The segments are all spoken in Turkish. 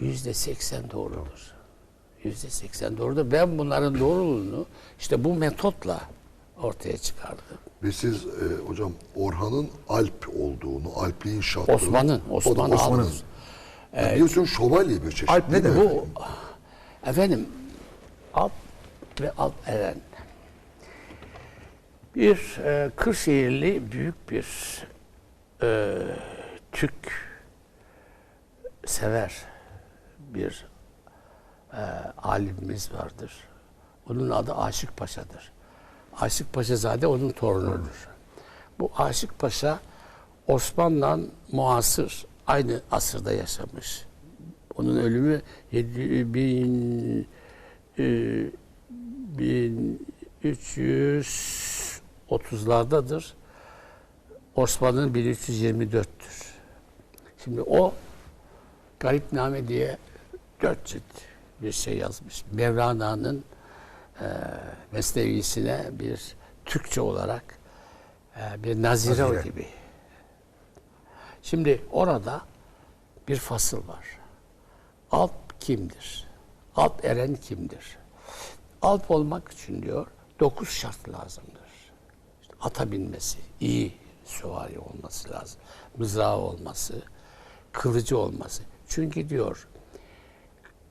yüzde seksen doğrudur. Yüzde seksen doğrudur. Ben bunların doğruluğunu işte bu metotla ortaya çıkardım. Ve siz e, hocam Orhan'ın Alp olduğunu, Alpliğin şartlarını... Osman'ın, O da Osman Osman'ın. Alp. Yani biliyorsun şövalye bir çeşit. Alp ne demek? Bu efendim Alp ve Alp Eren bir e, Kırşehirli büyük bir e, Türk sever bir e, alimimiz vardır. Onun adı Aşık Paşa'dır. Aşık Paşazade onun torunudur. Bu Aşık Paşa Osman'la muasır aynı asırda yaşamış. Onun ölümü 7 bin, e, 1330'lardadır. Osman'ın 1324'tür. Şimdi o Garipname diye dört cilt bir şey yazmış. Mevlana'nın e, mesnevisine bir Türkçe olarak e, bir nazire, Nazire. gibi. Şimdi orada bir fasıl var. Alp kimdir? Alp eren kimdir? Alp olmak için diyor dokuz şart lazımdır. İşte ata binmesi, iyi süvari olması lazım. Mızrağı olması, kılıcı olması. Çünkü diyor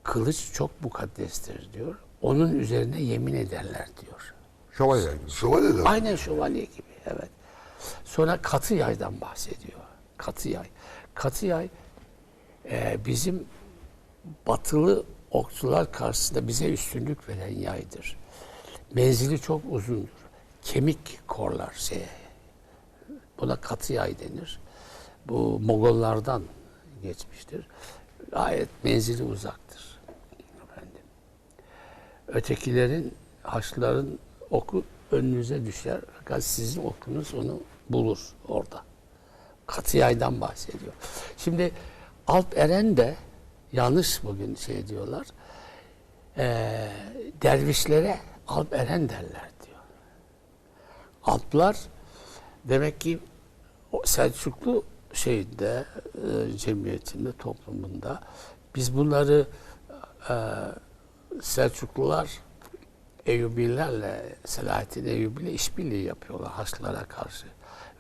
kılıç çok mukaddestir diyor. Onun üzerine yemin ederler diyor. Şövalyeler gibi. Şövalyeler. Aynen şövalye gibi evet. Sonra katı yaydan bahsediyor. Katı yay. Katı yay e, bizim batılı okçular karşısında bize üstünlük veren yaydır. Menzili çok uzundur. Kemik korlar şeye. Buna katı yay denir. Bu Mogollardan geçmiştir. Gayet menzili uzaktır. Efendim. Ötekilerin, Haçlıların oku önünüze düşer. Fakat sizin okunuz onu bulur orada. Katı yaydan bahsediyor. Şimdi Alp Eren de yanlış bugün şey diyorlar. Ee, dervişlere Alp Eren derler diyor. Alplar demek ki Selçuklu şeyinde e, cemiyetinde toplumunda biz bunları e, Selçuklular Eyyubilerle Selahattin Eyyubi ile işbirliği yapıyorlar Haçlılara karşı.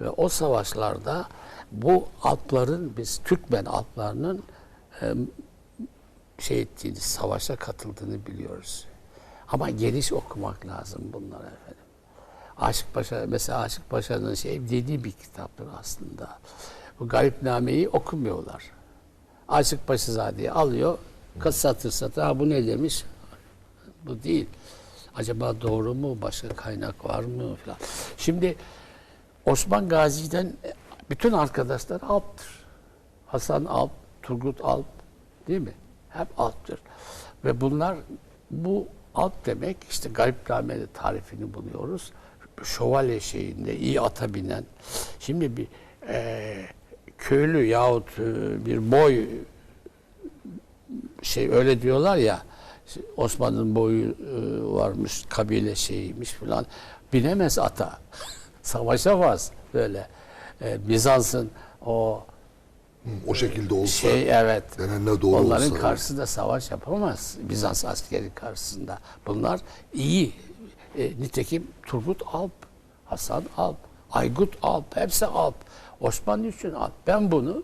Ve o savaşlarda bu Alpların biz Türkmen Alplarının e, şey ettiğini, savaşa katıldığını biliyoruz. Ama geniş okumak lazım bunlar efendim. Aşık Paşa, mesela Aşık Paşa'nın şey dediği bir kitaptır aslında. Bu Garipname'yi okumuyorlar. Aşık Paşazade'yi alıyor, kaç satır satır, ha bu ne demiş? Bu değil. Acaba doğru mu? Başka kaynak var mı? Falan. Şimdi Osman Gazi'den bütün arkadaşlar Alp'tır. Hasan Alp, Turgut Alp değil mi? Hep Alp'tır. Ve bunlar bu Alp demek işte Garipname'de tarifini buluyoruz. Şövalye şeyinde iyi ata binen. Şimdi bir e, köylü yahut e, bir boy şey öyle diyorlar ya Osman'ın boyu e, varmış kabile şeyiymiş falan binemez ata. Savaşamaz böyle. E, Bizans'ın o O şekilde olsa şey evet. denenler doğru onların olsa. karşısında savaş yapamaz. Bizans askeri karşısında. Bunlar iyi. E, nitekim Turgut Alp Hasan Alp Aygut Alp hepsi Alp Osmanlı için Alp ben bunu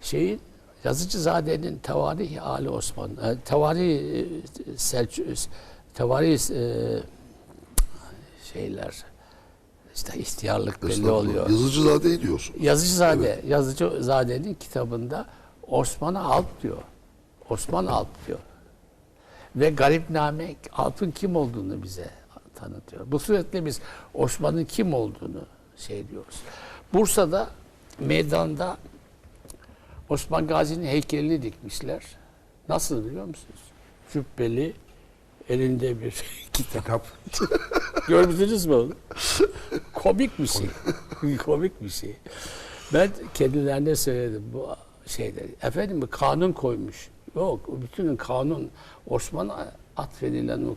şeyin Yazıcızade'nin Tevarih Ali Osman, e, Tevarih e, Selçuk, Tevarih e, şeyler işte ihtiyarlık belli oluyor. Yazıcızade'yi diyorsun. Yazıcızade, Yazıcızade'nin kitabında Osman'a Alp diyor. Osman Alp diyor. Ve Garipname Alp'ın kim olduğunu bize tanıtıyor. Bu suretle biz Osman'ın kim olduğunu şey diyoruz. Bursa'da meydanda Osman Gazi'nin heykelini dikmişler. Nasıl biliyor musunuz? Cübbeli, elinde bir kitap. Kitap. Görmüşsünüz mü onu? Komik bir şey. Komik bir şey. Ben kendilerine söyledim bu şeyleri. Efendim bir kanun koymuş. Yok, bütün kanun Osman'a atfedilen o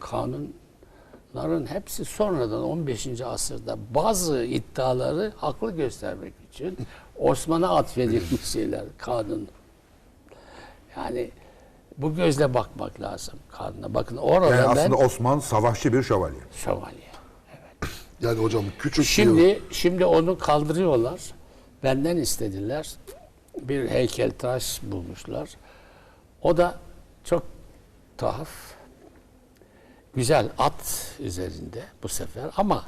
kanunların hepsi sonradan 15. asırda bazı iddiaları haklı göstermek için Osman'a atfedilmiş şeyler, kanun. Yani bu gözle bakmak lazım kanuna. Bakın orada Yani ben aslında Osman savaşçı bir şövalye. şövalye. Yani hocam küçük Şimdi şimdi onu kaldırıyorlar. Benden istediler. Bir heykeltıraş bulmuşlar. O da çok tuhaf. Güzel at üzerinde bu sefer ama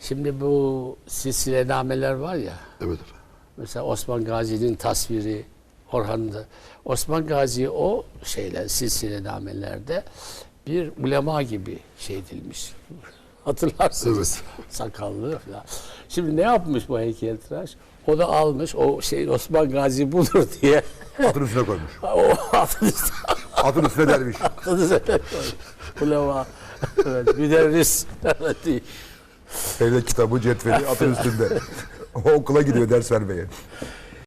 şimdi bu silsilenameler var ya evet efendim. mesela Osman Gazi'nin tasviri Orhan'da Osman Gazi o şeyler silsilenamelerde bir ulema gibi şey edilmiş. Hatırlarsınız. Sakallı falan. Şimdi ne yapmış bu heykeltıraş? O da almış o şey Osman Gazi budur diye. Atın üstüne koymuş. o üstüne Atın üstüne derviş. Ulema. Evet, müderris. Evet. Evde kitabı, cetveli atın üstünde. O okula gidiyor ders vermeye.